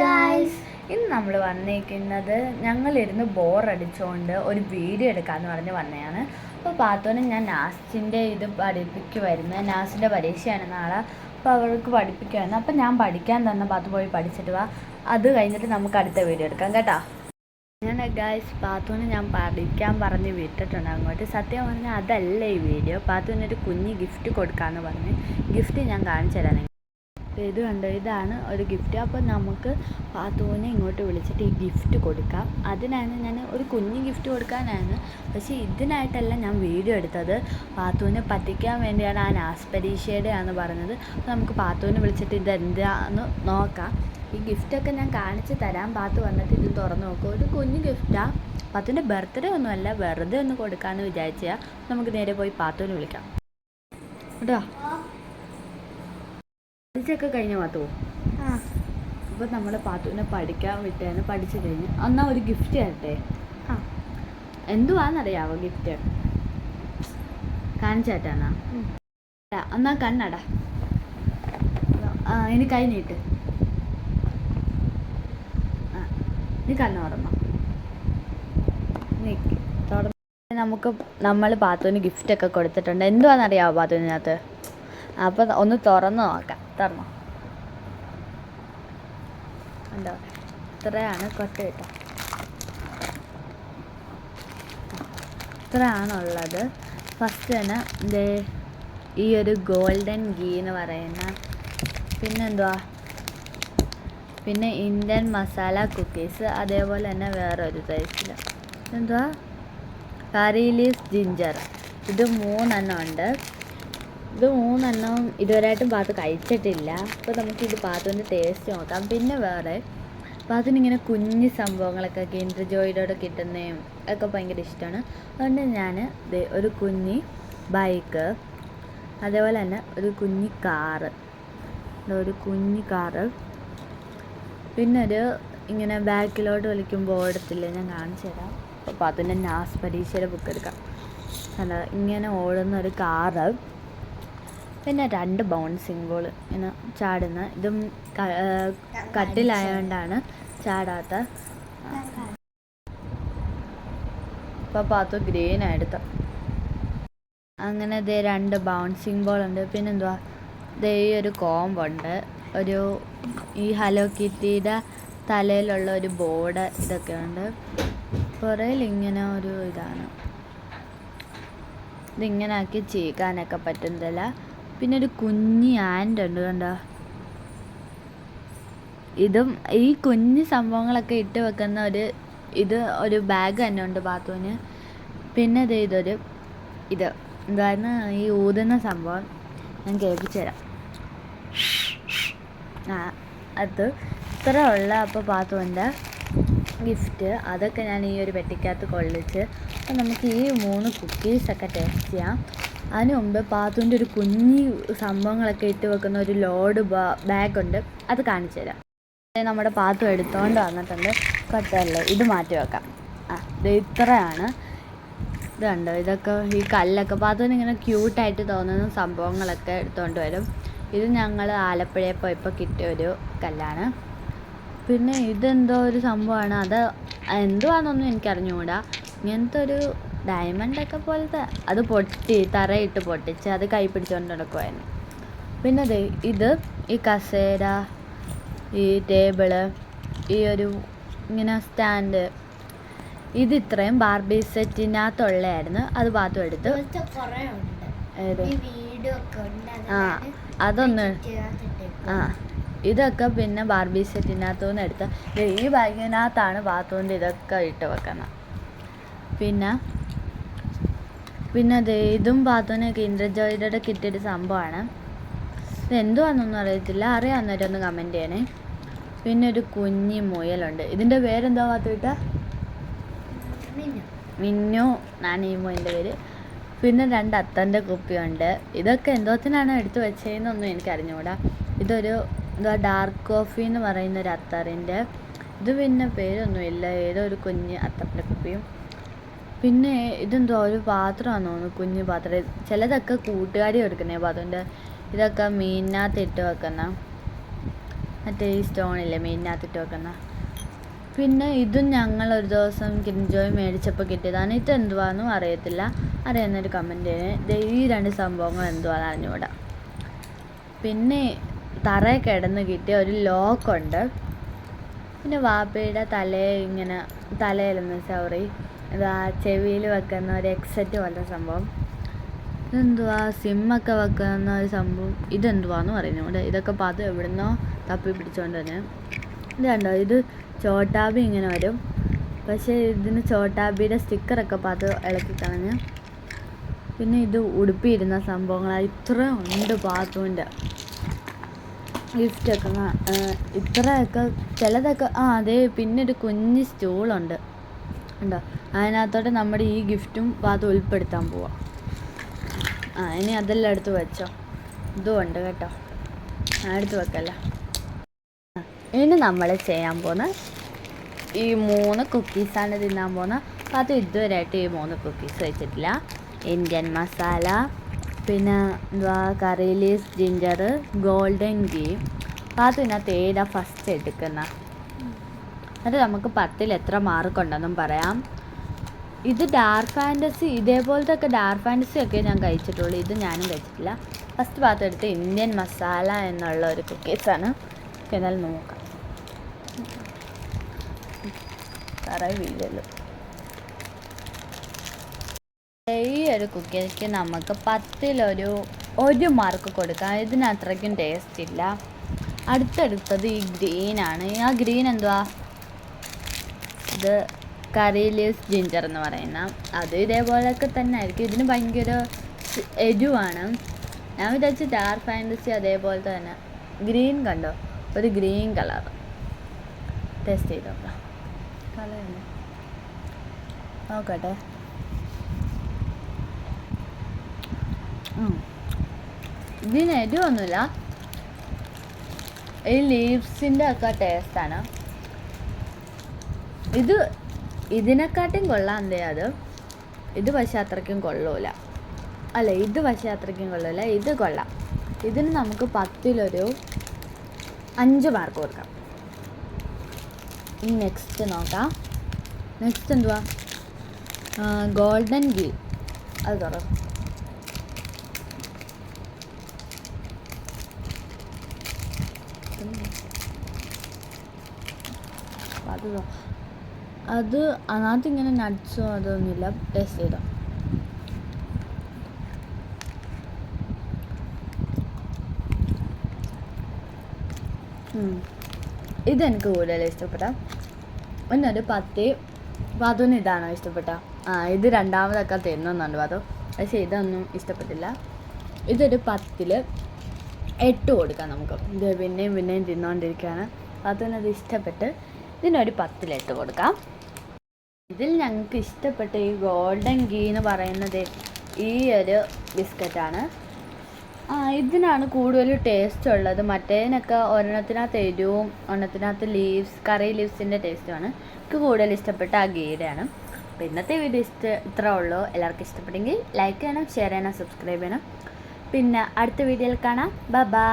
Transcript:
Guys ഇന്ന് നമ്മൾ വന്നേക്കുന്നത് ഞങ്ങളിരുന്ന് ബോറടിച്ചുകൊണ്ട് ഒരു വീഡിയോ എടുക്കാമെന്ന് പറഞ്ഞ് വന്നതാണ് അപ്പോൾ പാത്തോനെ ഞാൻ നാസിന്റെ ഇത് പഠിപ്പിക്കുമായിരുന്നു നാസിന്റെ പരീക്ഷയാണ് നാളെ. അപ്പോൾ അവൾക്ക് പഠിപ്പിക്കുമായിരുന്നു അപ്പോൾ ഞാൻ പഠിക്കാൻ തന്നെ പാത്ത് പോയി പഠിച്ചിട്ട് വാ. അത് കഴിഞ്ഞിട്ട് നമുക്ക് അടുത്ത വീഡിയോ എടുക്കാം കേട്ടോ. ഞാൻ ഗായ്സ് പാത്തുവിന് ഞാൻ പഠിക്കാൻ പറഞ്ഞ് വിട്ടിട്ടുണ്ട് അങ്ങോട്ട്. സത്യം പറഞ്ഞാൽ അതല്ല ഈ വീഡിയോ. പാത്തുവിനൊരു കുഞ്ഞ് ഗിഫ്റ്റ് കൊടുക്കാമെന്ന് പറഞ്ഞ്. ഗിഫ്റ്റ് ഞാൻ കാണിച്ചു തരാം അപ്പോൾ ഇത് കണ്ടോ? ഇതാണ് ഒരു ഗിഫ്റ്റ് അപ്പോൾ നമുക്ക് പാത്തുവിനെ ഇങ്ങോട്ട് വിളിച്ചിട്ട് ഈ ഗിഫ്റ്റ് കൊടുക്കാം. അതിനാണ് ഞാൻ ഒരു കുഞ്ഞു ഗിഫ്റ്റ് കൊടുക്കാനാണ്. പക്ഷേ ഇതിനായിട്ടല്ല ഞാൻ വീഡിയോ എടുത്തത്. പാത്തുവിനെ പറ്റിക്കാൻ വേണ്ടിയാണ് ആ നാസ് പരീക്ഷയുടെ ആണെന്ന് പറഞ്ഞത്. അപ്പോൾ നമുക്ക് പാത്തുവിനെ വിളിച്ചിട്ട് ഇത് എന്താന്ന് നോക്കാം. ഈ ഗിഫ്റ്റൊക്കെ ഞാൻ കാണിച്ച് തരാം. പാത്തു വന്നിട്ട് ഇത് തുറന്ന് നോക്കും. ഒരു കുഞ്ഞ് ഗിഫ്റ്റാണ് പാത്തുവിന്റെ ബർത്ത്ഡേ ഒന്നുമല്ല വെറുതെ ഒന്ന് കൊടുക്കാമെന്ന് വിചാരിച്ചാൽ നമുക്ക് നേരെ പോയി പാത്തുവിനെ വിളിക്കാം. കേട്ടോ പഠിച്ചൊക്കെ കഴിഞ്ഞ പാത്തോ? അപ്പോൾ നമ്മൾ പാത്തുവിനെ പഠിക്കാൻ വിട്ടേന്ന് പഠിച്ചു കഴിഞ്ഞു അന്നാ ഒരു ഗിഫ്റ്റ് തരട്ടെ? എന്തുവാന്നറിയാവോ ഗിഫ്റ്റ് കാണിച്ചു അന്നാ ഉം. എന്നാ കണ്ണടാ. ഇനി കൈ നീട്ട്. നീ കണ്ണ നീക്ക്. തുറന്ന് നമുക്ക് നമ്മൾ പാത്തുവിന് ഗിഫ്റ്റൊക്കെ കൊടുത്തിട്ടുണ്ട്. എന്തുവാന്നറിയാവോ പാത്തുവിനകത്ത്? അപ്പോൾ ഒന്ന് തുറന്ന് നോക്കാം. തുറന്നോ ഉണ്ടോ ഇത്രയാണ് കൊട്ട കേട്ടോ. ഇത്രയാണുള്ളത്. ഫസ്റ്റ് തന്നെ ദേ ഈ ഒരു ഗോൾഡൻ ഗീ എന്ന് പറയുന്ന പിന്നെന്തുവാ? പിന്നെ ഇന്ത്യൻ മസാല കുക്കീസ് അതേപോലെ തന്നെ വേറൊരു ടൈപ്പിൽ എന്തുവാ കറി ലീഫ് ജിഞ്ചർ ഇത് മൂന്നെണ്ണം ഉണ്ട്. ഇത് മൂന്നെണ്ണം ഇതുവരെയായിട്ടും പാത്ത് കഴിച്ചിട്ടില്ല. അപ്പോൾ നമുക്ക് നമുക്കിത് പാത്തുവിന്റെ ടേസ്റ്റ് നോക്കാം. പിന്നെ വേറെ പാത്തിനിങ്ങനെ കുഞ്ഞ് സംഭവങ്ങളൊക്കെ കിൻഡർ ജോയിലോടെ കിട്ടുന്നതും ഒക്കെ ഭയങ്കര ഇഷ്ടമാണ് അതുകൊണ്ട് ഞാൻ ഒരു കുഞ്ഞി ബൈക്ക് അതേപോലെ തന്നെ ഒരു കുഞ്ഞി കാറ് ഒരു കുഞ്ഞി കാറ് പിന്നെ ഒരു ഇങ്ങനെ ബാക്കിലോട്ട് വലിക്കുമ്പോൾ ഓടത്തില്ലേ ഞാൻ കാണിച്ചു തരാം. അപ്പോൾ പാത്തിന്റെ നാസ് പരീക്ഷയുടെ ബുക്ക് എടുക്കാം. അല്ല ഇങ്ങനെ ഓടുന്ന ഒരു കാറ് പിന്നെ രണ്ട് ബൗൺസിങ് ബോൾ ഇങ്ങനെ ചാടുന്ന ഇതും കട്ടിലായതുകൊണ്ടാണ് ചാടാത്ത. പാത്തു ഗ്രീൻ എടുത്ത അങ്ങനെ ദേ രണ്ട് ബൗൺസിങ് ബോൾ ഉണ്ട്. പിന്നെന്തുവാ? ദേ ഈ ഒരു ഉണ്ട്. ഒരു ഈ ഹലോ കിറ്റിയുടെ തലയിലുള്ള ഒരു ബോർഡ് ഇതൊക്കെ ഉണ്ട്. പുറയിൽ ഇങ്ങനെ ഒരു ഇതാണ്. ഇതിങ്ങനെ ആക്കി ചീക്കാനൊക്കെ പറ്റുന്നില്ല പിന്നെ ഒരു കുഞ്ഞി ആൻഡ് ഉണ്ട് കണ്ടോ? ഇതും ഈ കുഞ്ഞു സംഭവങ്ങളൊക്കെ ഇട്ട് വെക്കുന്ന ഒരു ഇത് ഒരു ബാഗ് തന്നെ ഉണ്ട് ബാത്റൂമിന് പിന്നെ ഇത് ഇതൊരു ഇത്. എന്തായിരുന്നു? ഈ ഊതുന്ന സംഭവം. ഞാൻ കേൾപ്പിച്ചു തരാം. ആ അത് ഇത്ര ഉള്ള അപ്പോൾ പാത്തുവിന്റെ ഗിഫ്റ്റ് അതൊക്കെ ഞാൻ ഈ ഒരു പെട്ടിക്കകത്ത് കൊള്ളിച്ച്. അപ്പം നമുക്ക് ഈ മൂന്ന് കുക്കീസൊക്കെ ടേസ്റ്റ് ചെയ്യാം. അതിന് മുമ്പ് പാത്തുവിന്റെ ഒരു കുഞ്ഞി സംഭവങ്ങളൊക്കെ ഇട്ട് വെക്കുന്ന ഒരു ലോഡ് ബാഗ് ഉണ്ട് അത് കാണിച്ചു തരാം. നമ്മുടെ പാത്തു എടുത്തുകൊണ്ട് വന്നിട്ടുണ്ട്. കൊട്ടല്ലേ ഇത് മാറ്റി വെക്കാം. ആ ഇത് ഇത്രയാണ്. ഇത് കണ്ടോ ഇതൊക്കെ ഈ കല്ലൊക്കെ. പാത്തുവിന് ഇങ്ങനെ ക്യൂട്ടായിട്ട് തോന്നുന്ന സംഭവങ്ങളൊക്കെ എടുത്തുകൊണ്ട് വരും. ഇത് ഞങ്ങൾ ആലപ്പുഴയിൽ പോയപ്പോൾ കിട്ടിയ ഒരു കല്ലാണ്. പിന്നെ ഇതെന്തോ ഒരു സംഭവമാണ്. അത് എന്തുവാണെന്നൊന്നും എനിക്കറിഞ്ഞുകൂടാ ഇങ്ങനത്തെ ഒരു ഡയമണ്ടൊക്കെ പോലത്തെ അത് പൊട്ടി തറയിട്ട് പൊട്ടിച്ച് അത് കൈ പിടിച്ചുകൊണ്ട് നടക്കുമായിരുന്നു പിന്നെ ദേ ഇത് ഈ കസേര ഈ ടേബിൾ ഈ ഒരു ഇങ്ങനെ സ്റ്റാൻഡ് ഇത് ഇത്രയും ബാർബി സെറ്റിനകത്തുള്ളതായിരുന്നു. അത് പാത്തു എടുത്ത് ആ അതൊന്ന് ആ ഇതൊക്കെ പിന്നെ ബാർബി സെറ്റിനകത്തു നിന്ന് എടുത്ത ദേ ഈ ബാഗിനകത്താണ് ബാത്തുവിന്റെ ഇതൊക്കെ ഇട്ട് വെക്കുന്നത്. പിന്നെ പിന്നെ ദേ ഇതും പാത്തോനെയൊക്കെ ഇന്ദ്രജോയിയുടെ ജോയിയുടെ കിട്ടിയൊരു സംഭവമാണ്. ഇത് എന്തുവാണെന്നൊന്നും അറിയത്തില്ല. അറിയാവുന്നവരെ ഒന്ന് കമന്റ് ചെയ്യണേ. പിന്നെ ഒരു കുഞ്ഞി മുയലുണ്ട്. ഇതിന്റെ പേരെന്താ ബാത്തുവിട്ട മിന്നു. നാനീമോ എന്റെ പേര്. പിന്നെ രണ്ട് അത്തന്റെ കുപ്പിയുണ്ട്. ഇതൊക്കെ എന്തോത്തിനാണ് എടുത്തു വെച്ചതെന്നൊന്നും എനിക്ക് അറിഞ്ഞുകൂടാ ഇതൊരു എന്താ ഡാർക്ക് കോഫി എന്ന് പറയുന്ന ഒരു അത്തറിന്റെ ഇത് പിന്നെ പേരൊന്നുമില്ല. ഏതോ ഒരു കുഞ്ഞ് അത്തപ്പന്റെ കുപ്പിയും പിന്നെ ഇതെന്തോ ഒരു പാത്രമാണെന്ന് തോന്നുന്നു കുഞ്ഞു പാത്രം. ചിലതൊക്കെ കൂട്ടുകാരി എടുക്കുന്നേ പാത്രമുണ്ട് ഇതൊക്കെ മീനിനകത്ത് ഇട്ട് വെക്കുന്ന. മറ്റേ ഈ സ്റ്റോണില്ലേ മീനിനകത്തിട്ട് വെക്കുന്ന. പിന്നെ ഇതും ഞങ്ങൾ ഒരു ദിവസം കിൻജോയ് മേടിച്ചപ്പോൾ കിട്ടിയതാണ്. ഇത് എന്തുവാന്നും അറിയത്തില്ല. അറിയുന്നൊരു കമന്റ് ഈ രണ്ട് സംഭവങ്ങൾ എന്തുവാന്ന് അറിഞ്ഞുകൂടാ. പിന്നെ തറ കിടന്ന് കിട്ടിയ ഒരു ലോക്കുണ്ട്. പിന്നെ വാപ്പയുടെ തലയെ ഇങ്ങനെ തലയിലെന്ന് സോറി ഇതാ ചെവിയിൽ വെക്കുന്ന ഒരു എക്സെറ്റ് പോലത്തെ സംഭവം. ഇതെന്തുവാ? സിമ്മൊക്കെ വെക്കുന്ന ഒരു സംഭവം. ഇതെന്തുവാന്ന് പറയുന്നു ഇതൊക്കെ പാത്രം എവിടുന്നോ തപ്പി പിടിച്ചോണ്ട് തന്നെ ഇത് കണ്ടോ? ഇത് ചോട്ടാബി ഇങ്ങനെ വരും. പക്ഷേ ഇതിന് ചോട്ടാബിയുടെ സ്റ്റിക്കറൊക്കെ പാത്രം ഇളക്കി കളഞ്ഞ് പിന്നെ ഇത് ഉടുപ്പിയിരുന്ന സംഭവങ്ങളാണ് ഇത്ര ഉണ്ട് പാത്തുവിന്റെ. ഗിഫ്റ്റൊക്കെ ഇത്രയൊക്കെ ചിലതൊക്കെ ആ അതെ പിന്നെ ഒരു കുഞ്ഞ് സ്റ്റൂളുണ്ട് ഉണ്ടോ? അതിനകത്തോട്ട് നമ്മുടെ ഈ ഗിഫ്റ്റും അത് ഉൾപ്പെടുത്താൻ പോവാം. ആ ഇനി അതെല്ലാം എടുത്ത് വെച്ചോ. ഇതും ഉണ്ട് കേട്ടോ. എടുത്ത് വെക്കല്ല? ഇനി നമ്മൾ ചെയ്യാൻ പോകുന്ന ഈ മൂന്ന് കുക്കീസാണ് തിന്നാൻ പോകുന്നത് അപ്പോൾ അത് ഇതുവരെയായിട്ട് ഈ മൂന്ന് കുക്കീസ് വെച്ചിട്ടില്ല. ഇന്ത്യൻ മസാല പിന്നെ എന്തുവാ curry leaves ginger golden ghee അപ്പോൾ അത് ഇതിനകത്ത് ഏതാ ഫസ്റ്റ് എടുക്കുന്ന? അത് നമുക്ക് പത്തിൽ എത്ര മാർക്ക് ഉണ്ടെന്നും പറയാം. ഇത് ഡാർക്ക് ഫാന്റസി ഇതേപോലത്തെ ഒക്കെ ഡാർക്ക് ഫാന്റസി ഒക്കെ ഞാൻ കഴിച്ചിട്ടുള്ളൂ. ഇത് ഞാനും കഴിച്ചിട്ടില്ല. ഫസ്റ്റ് ഭാഗത്ത് എടുത്ത് ഇന്ത്യൻ മസാല എന്നുള്ള ഒരു കുക്കീസാണ് എന്നാൽ നോക്കാം. ഈ ഒരു കുക്കിക്ക് നമുക്ക് പത്തിലൊരു ഒരു മാർക്ക് കൊടുക്കാം. ഇതിന് അത്രയ്ക്കും ടേസ്റ്റ് ഇല്ല. അടുത്തടുത്തത് ഈ ഗ്രീനാണ് ആ ഗ്രീൻ എന്തുവാ? ഇത് കറി ലീവ്സ് ജിഞ്ചർ എന്ന് പറയുന്ന. അത് ഇതേപോലെയൊക്കെ തന്നെ ആയിരിക്കും ഇതിന് ഭയങ്കര എരിവാണ്. ഞാൻ വിചാരിച്ചു ഡാർക്ക് ഫാന്റസി അതേപോലെ തന്നെ. ഗ്രീൻ കണ്ടോ? ഒരു ഗ്രീൻ കളർ ടേസ്റ്റ് ചെയ്ത് നോക്കാം. കളർ നോക്കട്ടെ. ഇതിന് എരിവൊന്നുമില്ല. ഈ ലീവ്സിന്റെ ഒക്കെ ടേസ്റ്റാണ് ഇത് ഇതിനെക്കാട്ടും കൊള്ളാം എന്തേ അത്? ഇത് പക്ഷേ അത്രയ്ക്കും കൊള്ളൂല. അല്ല ഇത് പക്ഷേ അത്രയ്ക്കും കൊള്ളൂല. ഇത് കൊള്ളാം. ഇതിന് നമുക്ക് പത്തിലൊരു അഞ്ച് മാർക്ക് കൊടുക്കാം. ഇനി നെക്സ്റ്റ് നോക്കാം. നെക്സ്റ്റ് എന്തുവാ? ഗോൾഡൻ ഗീ അത് തുറക്കും അത് തൊ- അത് അതിനകത്ത് ഇങ്ങനെ നട്ട്സോ അതൊന്നുമില്ല. ടേസ്റ്റ് ചെയ്തോ. ഇതെനിക്ക് കൂടുതൽ ഇഷ്ടപ്പെട്ട ഒന്നൊരു പത്ത്. അതൊന്നും ഇതാണോ ഇഷ്ടപ്പെട്ട? ആ ഇത് രണ്ടാമതൊക്കെ തരുന്നുണ്ട് അതോ പക്ഷേ ഇതൊന്നും ഇഷ്ടപ്പെട്ടില്ല. ഇതൊരു പത്തിൽ എട്ട് കൊടുക്കാം നമുക്ക്. ഇത് പിന്നെയും പിന്നെയും തിന്നുകൊണ്ടിരിക്കുകയാണ് അതൊന്നത് അത് ഇഷ്ടപ്പെട്ട് ഇതിനൊരു പത്തിലിട്ട് കൊടുക്കാം. ഇതിൽ ഞങ്ങൾക്ക് ഇഷ്ടപ്പെട്ട ഈ ഗോൾഡൻ ഗീ എന്ന് പറയുന്നത് ഈ ഒരു ബിസ്ക്കറ്റാണ്. ആ ഇതിനാണ് കൂടുതൽ ടേസ്റ്റ് ഉള്ളത്. മറ്റേതിനൊക്കെ ഒരെണ്ണത്തിനകത്ത് എരിവും ഒരെണ്ണത്തിനകത്ത് ലീവ്സ് കറി ലീവ്സിന്റെ ടേസ്റ്റുമാണ് എനിക്ക് കൂടുതൽ ഇഷ്ടപ്പെട്ട ആ ഗീയുടെയാണ്. അപ്പോൾ ഇന്നത്തെ വീഡിയോ ഇഷ്ട ഇത്ര ഉള്ളൂ. എല്ലാവർക്കും ഇഷ്ടപ്പെട്ടെങ്കിൽ ലൈക്ക് ചെയ്യണം ഷെയർ ചെയ്യണം സബ്സ്ക്രൈബ് ചെയ്യണം. പിന്നെ അടുത്ത വീഡിയോയിൽ കാണാം. ബ ബൈ